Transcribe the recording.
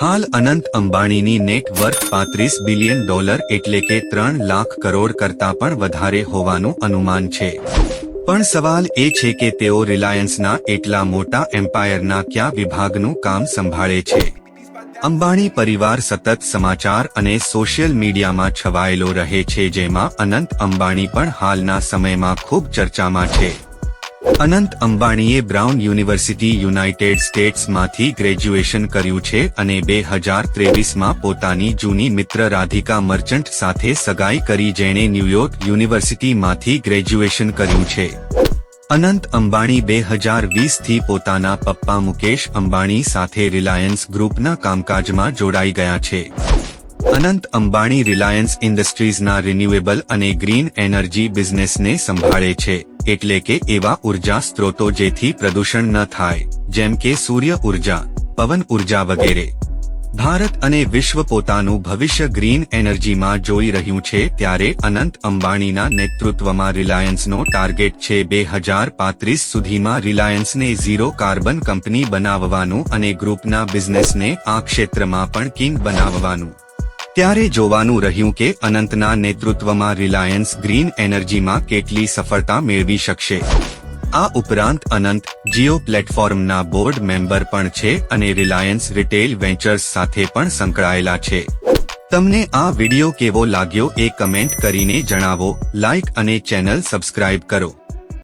હાલ અનંત અંબાણીની net worth પાંત્રીસ બિલિયન ડોલર એટલે કે ત્રણ લાખ કરોડ કરતાં પણ વધારે હોવાનું અનુમાન છે. પણ સવાલ એ છે કે તેઓ રિલાયન્સના એટલા મોટા એમ્પાયરના કયા વિભાગનું કામ સંભાળે છે? અંબાણી પરિવાર સતત સમાચાર અને સોશિયલ મીડિયામાં છવાયેલો રહે છે જેમાં અનંત અંબાણી પણ હાલના સમયમાં ખૂબ ચર્ચામાં છે. અનંત અંબાણીએ બ્રાઉન યુનિવર્સિટી યુનાઇટેડ સ્ટેટ્સમાંથી ગ્રેજ્યુએશન કર્યું છે અને બે હજાર ત્રેવીસમાં પોતાની જૂની મિત્ર રાધિકા મર્ચન્ટ સાથે સગાઈ કરી જેણે ન્યૂયોર્ક યુનિવર્સિટીમાંથી ગ્રેજ્યુએશન કર્યું છે. અનંત અંબાણી બે હજાર વીસથી પોતાના પપ્પા મુકેશ અંબાણી સાથે રિલાયન્સ ગ્રુપના કામકાજમાં જોડાઈ ગયા છે. અનંત અંબાણી રિલાયન્સ ઇન્ડસ્ટ્રીઝના રિન્યુએબલ અને ગ્રીન એનર્જી બિઝનેસને સંભાળે છે, એટલે કે એવા ઊર્જા સ્ત્રોતો જેથી પ્રદૂષણ ન થાય, જેમ કે સૂર્ય ઊર્જા, પવન ઊર્જા વગેરે. ભારત અને વિશ્વ પોતાનું ભવિષ્ય ગ્રીન એનર્જીમાં જોઈ રહ્યું છે ત્યારે અનંત અંબાણીના નેતૃત્વમાં રિલાયન્સનો ટાર્ગેટ છે બે હજાર પાંત્રીસ સુધીમાં રિલાયન્સને ઝીરો કાર્બન કંપની બનાવવાનું અને ગ્રુપના બિઝનેસને આ ક્ષેત્રમાં પણ કિંગ બનાવવાનું. ત્યારે જોવાનું રહ્યું કે અનંતના નેતૃત્વમાં રિલાયન્સ ગ્રીન એનર્જીમાં કેટલી સફળતા મેળવી શકશે. આ ઉપરાંત અનંત જીઓ પ્લેટફોર્મના બોર્ડ મેમ્બર પણ છે અને રિલાયન્સ રિટેલ વેન્ચર્સ સાથે પણ સંકળાયેલા છે. તમને આ વિડિયો કેવો લાગ્યો એ કમેન્ટ કરીને જણાવો લાઇક અને ચેનલ સબસ્ક્રાઇબ કરો.